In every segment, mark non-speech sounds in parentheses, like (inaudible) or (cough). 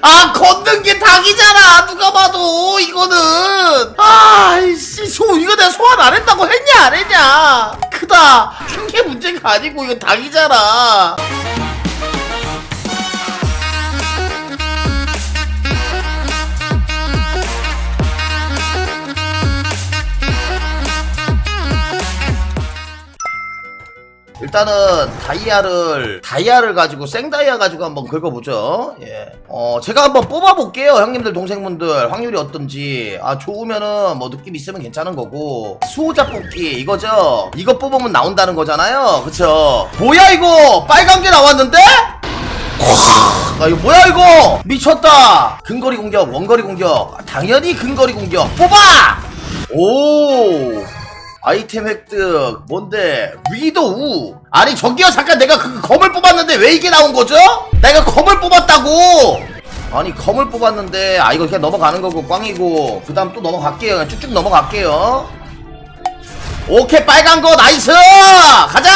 아 걷는 게 닭이잖아. 누가 봐도 이거는. 아이씨 소 이거 내가 소환 안 했다고 했냐 안 했냐. 크다. 큰 게 문제가 아니고 이거 닭이잖아 일단은 다이아를 다이아를 가지고 생다이아 가지고 한번 긁어보죠. 예. 어 제가 한번 뽑아볼게요, 형님들 동생분들 확률이 어떤지. 아 좋으면은 뭐 느낌 있으면 괜찮은 거고 수호자 뽑기 이거죠. 이거 뽑으면 나온다는 거잖아요, 그쵸? 뭐야 이거 빨간 게 나왔는데? 아 이거 뭐야 이거 미쳤다 근거리 공격 원거리 공격 당연히 근거리 공격 뽑아 오 아이템 획득 뭔데? 위도우. 아니 저기요 잠깐 내가 그 검을 뽑았는데 왜 이게 나온 거죠? 내가 검을 뽑았다고! 아니 검을 뽑았는데 아 이거 그냥 넘어가는 거고 꽝이고. 그 다음 또 넘어갈게요. 그냥 쭉쭉 넘어갈게요. 오케이 빨간 거 나이스! 가자!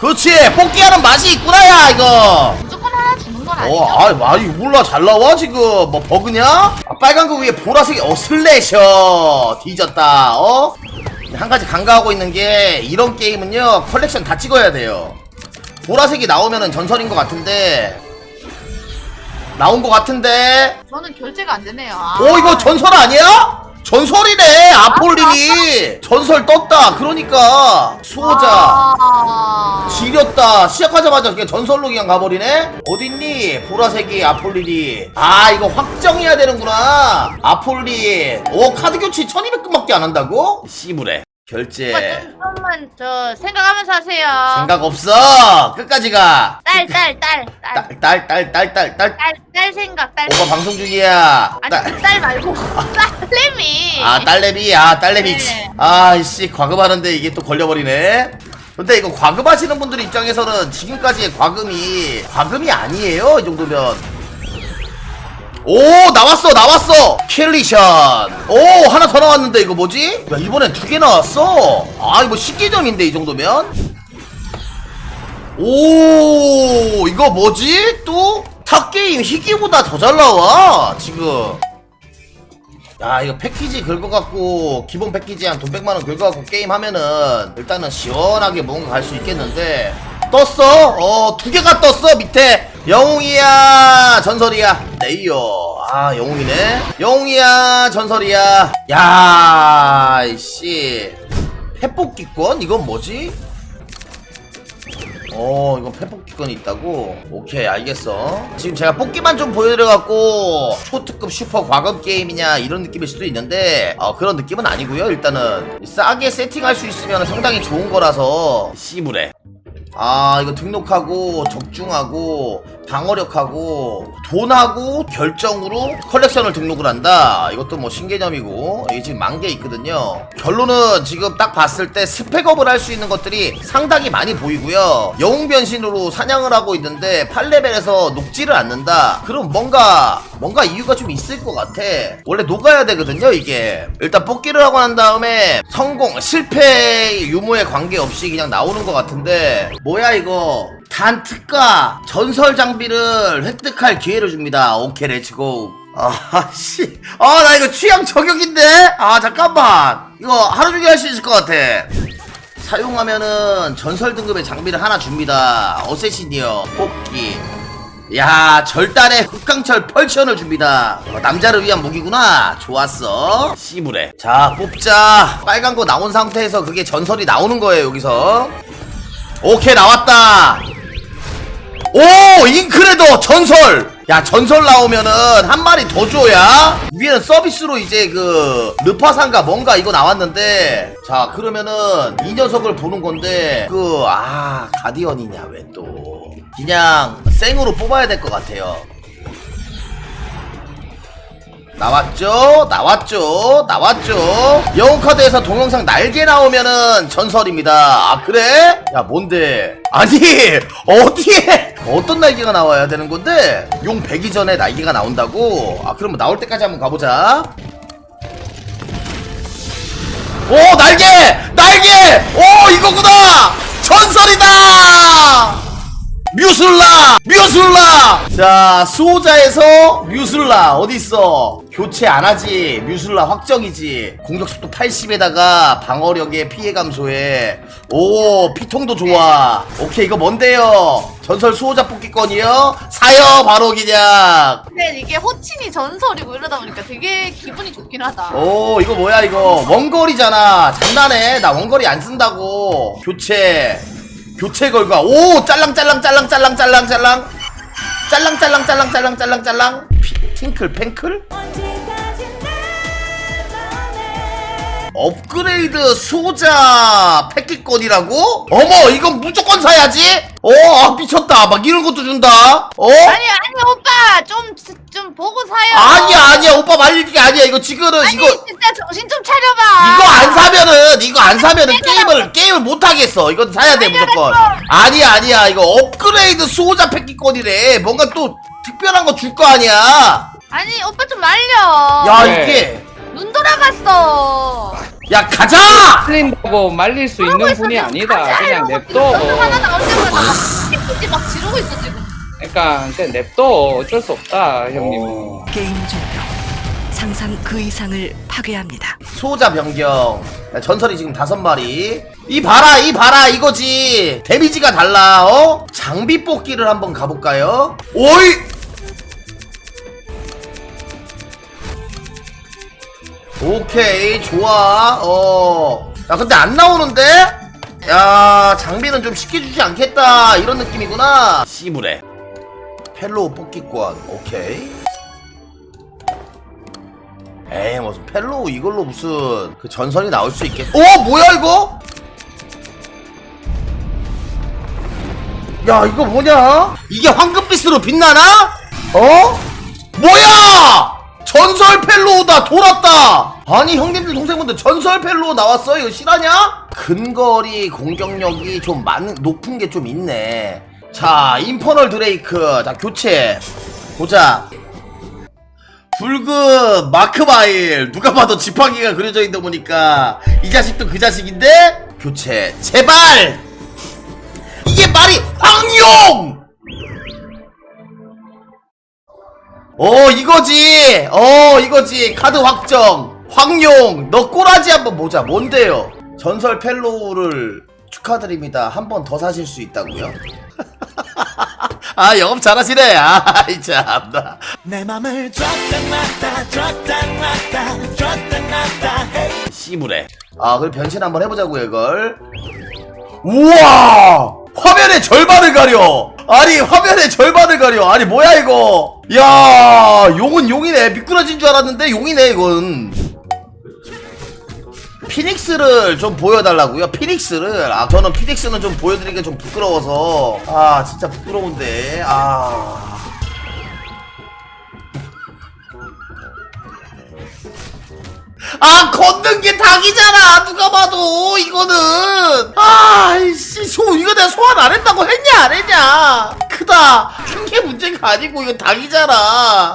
그렇지 뽑기하는 맛이 있구나 야 이거. 무조건 하나 주는 건 아니죠? 어, 아, 아니 몰라 잘 나와 지금. 뭐 버그냐? 아, 빨간 거 위에 보라색이 어 슬래셔. 뒤졌다 어? 한 가지 간과하고 있는 게 이런 게임은요 컬렉션 다 찍어야 돼요. 보라색이 나오면은 전설인 것 같은데 나온 것 같은데 저는 결제가 안 되네요. 아. 오 이거 전설 아니야? 전설이네 아폴린이 전설 떴다 그러니까 수호자 아. 지렸다 시작하자마자 그냥 전설로 그냥 가버리네 어딨니 보라색이 아폴린이 아 이거 확정해야 되는구나 아폴린 오 카드 교체 1200금밖에 안 한다고? 씨부래 결제. 조금만 저 생각하면서 하세요. 생각 없어. 끝까지 가. 딸, 딸, 딸, 딸, 딸 딸 딸 딸 딸 딸. 딸, 딸 생각, 딸. 오빠 방송 중이야. 아니 딸- 그 딸. 말고. (laughs) 딸내미. 아 딸내미. 아 딸내미. 네. 아씨 과금하는데 이게 또 걸려버리네. 근데 이거 과금하시는 분들 입장에서는 지금까지의 과금이 과금이 아니에요 이 정도면 오 나왔어 나왔어 킬리션 오 하나 더 나왔는데 이거 뭐지? 야 이번엔 두 개 나왔어 아 이거 신기점인데 이 정도면 오 이거 뭐지? 또? 탑게임 희귀보다 더 잘 나와 지금 야 이거 패키지 긁어갖고 기본 패키지 한 돈 100만원 긁어갖고 게임 하면은 일단은 시원하게 뭔가 갈 수 있겠는데 떴어? 어 두 개가 떴어 밑에 영웅이야 전설이야. 네이요. 아 영웅이네. 영웅이야 전설이야. 야 이씨. 회복기권? 이건 뭐지? 어 이건 패뽑기권이 있다고? 오케이 알겠어. 지금 제가 뽑기만 좀 보여드려갖고 초특급 슈퍼 과금 게임이냐 이런 느낌일 수도 있는데 어, 그런 느낌은 아니고요. 일단은 싸게 세팅할 수 있으면 상당히 좋은 거라서. 씨부래 아 이거 등록하고 적중하고 방어력하고 돈하고 결정으로 컬렉션을 등록을 한다. 이것도 뭐 신개념이고 이게 지금 만 개 있거든요. 결론은 지금 딱 봤을 때 스펙업을 할 수 있는 것들이 상당히 많이 보이고요. 영웅 변신으로 사냥을 하고 있는데 8레벨에서 녹지를 않는다. 그럼 뭔가 뭔가 이유가 좀 있을 것 같아. 원래 녹아야 되거든요 이게. 일단 뽑기를 하고 난 다음에 성공 실패 유무에 관계없이 그냥 나오는 것 같은데 뭐야 이거 단 특가 전설 장비를 획득할 기회를 줍니다. 오케이 렛츠고 아씨. 아 나 이거 취향 저격인데? 아 잠깐만. 이거 하루 종일 할 수 있을 것 같아. 사용하면은 전설 등급의 장비를 하나 줍니다. 어쌔신이요 뽑기. 야 절단의 흑강철 펄션을 줍니다. 어, 남자를 위한 무기구나. 좋았어. 씨부래 자 뽑자. 빨간 거 나온 상태에서 그게 전설이 나오는 거예요 여기서. 오케이 나왔다 오 잉크레더 전설. 야 전설 나오면은 한 마리 더 줘야? 위에는 서비스로 이제 그 르파상가 뭔가 이거 나왔는데. 자 그러면은 이 녀석을 보는 건데 그 아 가디언이냐 왜 또. 그냥 생으로 뽑아야 될 것 같아요 나왔죠? 나왔죠? 나왔죠? 영웅카드에서 동영상 날개 나오면은 전설입니다. 아, 그래? 야, 뭔데? 아니, (laughs) 어디에? 어떤 날개가 나와야 되는 건데? 용 100이 전에 날개가 나온다고? 아, 그러면 나올 때까지 한번 가보자. 오, 날개! 날개! 오, 이거구나! 전설이다! 뮤슬라 뮤슬라 자 수호자에서 뮤슬라 어딨어? 교체 안하지. 뮤슬라 확정이지. 공격속도 80에다가 방어력에 피해 감소에 오 피통도 좋아. 오케이 이거 뭔데요? 전설 수호자 뽑기권이요? 사요 바로 그냥. 근데 이게 호칭이 전설이고 이러다 보니까 되게 기분이 좋긴 하다. 오 이거 뭐야 이거? 원거리잖아. 장난해. 나 원거리 안 쓴다고. 교체. 교체 걸과. 오 짤랑 짤랑 짤랑 짤랑 짤랑 짤랑 짤랑 짤랑 짤랑 짤랑 짤랑 짤랑. 피- 핑클 팽클 업그레이드 수호자 패키권이라고? 어머 이건 무조건 사야지? 어 아, 미쳤다 막 이런 것도 준다 어? 아니 아니 오빠 좀 좀 보고 사요. 아니야 아니야 오빠 말릴 게 아니야 이거 지금은 아니 이거 진짜 정신 좀 차려봐. 이거 안 사면은 이거 안 사면은 게임을 게임을 못 하겠어. 이건 사야 돼 무조건. 아니야 아니야 이거 업그레이드 수호자 패키권이래. 뭔가 또 특별한 거 줄 거 아니야. 아니 오빠 좀 말려. 야 네. 이게 눈 돌아갔어. 야 가자. 틀린다고 말릴 수 있는 그러고 분이 아니다. 가자, 그냥 이러고 냅둬. 너무 하나 나올 때마다 막 피피지 막 지르고 있어 지금. 그러니까 그냥 냅둬. 어쩔 수 없다, 형님은. 게임 종료. 상상 그 이상을 파괴합니다. 수호자 변경. 야, 전설이 지금 다섯 마리. 이 봐라 이 봐라 이거지. 데미지가 달라 어? 장비 뽑기를 한번 가볼까요? 오이. 오케이 좋아 어. 야 근데 안 나오는데? 야 장비는 좀 쉽게 주지 않겠다 이런 느낌이구나 씨부레 펠로우 뽑기권 오케이 에이 무슨 펠로우 이걸로 무슨 그 전선이 나올 수 있겠 어 뭐야 이거? 야 이거 뭐냐? 이게 황금빛으로 빛나나? 어? 뭐야? 전설 펠로우다 돌았다! 아니 형님들 동생분들 전설 펠로우 나왔어 이거 실화냐? 근거리 공격력이 좀 많은 높은 게 좀 있네. 자 인퍼널 드레이크. 자 교체. 보자. 붉은 마크마일. 누가 봐도 지팡이가 그려져 있다 보니까. 이 자식도 그 자식인데? 교체. 제발! 이게 말이 황용 어 이거지. 어 이거지. 카드 확정. 황용. 너 꼬라지 한번 보자. 뭔데요? 전설 펠로우를 축하드립니다. 한 번 더 사실 수 있다고요? (laughs) 아 영업 잘하시네. 아이 참나. 내 맘을 줬다 놨다 줬다 놨다 줬다 놨다 hey. 씨부레. 아 그럼 변신 한번 해보자고요 이걸. 우와! 화면의 절반을 가려. 아니 화면의 절반을 가려. 아니 뭐야 이거 야 용은 용이네. 미꾸라진 줄 알았는데 용이네 이건. 피닉스를 좀 보여달라고요? 피닉스를? 아 저는 피닉스는 좀 보여드리기가 좀 부끄러워서. 아 진짜 부끄러운데. 아. 아 걷는 게 닭이잖아. 누가 봐도 이거는. 아이씨 소 이거 내가 소환 안 했다고 했냐 안 했냐 크다 큰게 문제가 아니고 이거 닭이잖아